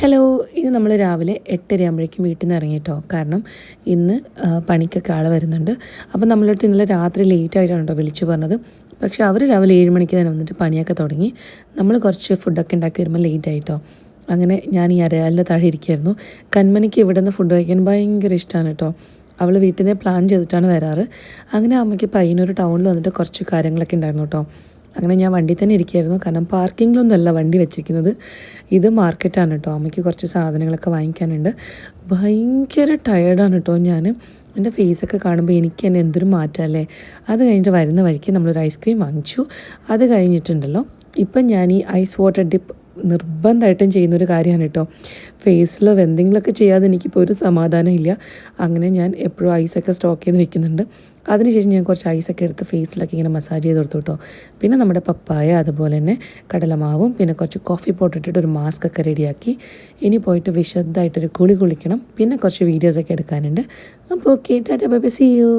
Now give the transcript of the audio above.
Hello ഇന്ന് നമ്മൾ രാവിലെ എട്ടര ആകുമ്പോഴേക്കും വീട്ടിൽ നിന്ന് ഇറങ്ങിയിട്ടോ കാരണം ഇന്ന് പണിക്കൊക്കെ ആൾ വരുന്നുണ്ട്. അപ്പം നമ്മളടുത്ത് ഇന്നലെ രാത്രി ലേറ്റ് ആയിട്ടാണ് വിളിച്ചു പറഞ്ഞത്. പക്ഷേ അവർ രാവിലെ ഏഴ് മണിക്ക് തന്നെ വന്നിട്ട് പണിയൊക്കെ തുടങ്ങി. നമ്മൾ കുറച്ച് ഫുഡൊക്കെ ഉണ്ടാക്കി വരുമ്പോൾ ലേറ്റ് ആയിട്ടോ? അങ്ങനെ ഞാൻ ഈ അരയാലിന്റെ താഴെ ഇരിക്കുമായിരുന്നു കന്മണിക്ക് ഇവിടെ നിന്ന് ഫുഡ് കഴിക്കാൻ ഭയങ്കര ഇഷ്ടമാണ് കേട്ടോ അവൾ വീട്ടിൽ നിന്ന് പ്ലാൻ ചെയ്തിട്ടാണ് വരാറ്. അങ്ങനെ അമ്മയ്ക്ക് പയ്യന്നൂർ ടൗണിൽ വന്നിട്ട് കുറച്ച് കാര്യങ്ങളൊക്കെ ഉണ്ടായിരുന്നു കേട്ടോ അങ്ങനെ ഞാൻ വണ്ടി തന്നെ ഇരിക്കുകയായിരുന്നു. കാരണം പാർക്കിങ്ങിലൊന്നുമല്ല വണ്ടി വെച്ചിരിക്കുന്നത്. ഇത് മാർക്കറ്റാണ് കേട്ടോ. അമ്മയ്ക്ക് കുറച്ച് സാധനങ്ങളൊക്കെ വാങ്ങിക്കാനുണ്ട്. ഭയങ്കര ടയേർഡാണ് കേട്ടോ ഞാൻ എന്റെ ഫേസൊക്കെ കാണുമ്പോൾ എനിക്ക് തന്നെ എന്തൊരു മാറ്റമല്ലേ അത് കഴിഞ്ഞിട്ട് വരുന്ന വഴിക്ക് നമ്മളൊരു ഐസ്ക്രീം വാങ്ങിച്ചു. അത് കഴിഞ്ഞിട്ടുണ്ടല്ലോ. ഇപ്പം ഞാൻ ഈ ഐസ് വാട്ടർ ഡിപ്പ് നിർബന്ധമായിട്ടും ചെയ്യുന്നൊരു കാര്യമാണ് കേട്ടോ ഫേസിൽ എന്തെങ്കിലുമൊക്കെ ചെയ്യാതെ എനിക്കിപ്പോൾ ഒരു സമാധാനം ഇല്ല അങ്ങനെ ഞാൻ എപ്പോഴും ഐസൊക്കെ സ്റ്റോക്ക് ചെയ്ത് വെക്കുന്നുണ്ട്. അതിനുശേഷം ഞാൻ കുറച്ച് ഐസൊക്കെ എടുത്ത് ഫേസിലൊക്കെ ഇങ്ങനെ മസാജ് ചെയ്ത് കൊടുത്തു കേട്ടോ. പിന്നെ നമ്മുടെ പപ്പായ അതുപോലെ തന്നെ കടലമാവും പിന്നെ കുറച്ച് കോഫി പൗഡർ ഇട്ടിട്ട് ഒരു മാസ്ക് ഒക്കെ റെഡിയാക്കി. ഇനി പോയിട്ട് വിശദമായിട്ടൊരു കുളി കുളിക്കണം. പിന്നെ കുറച്ച് വീഡിയോസൊക്കെ എടുക്കാനുണ്ട്. അപ്പോൾ okay tata bye see you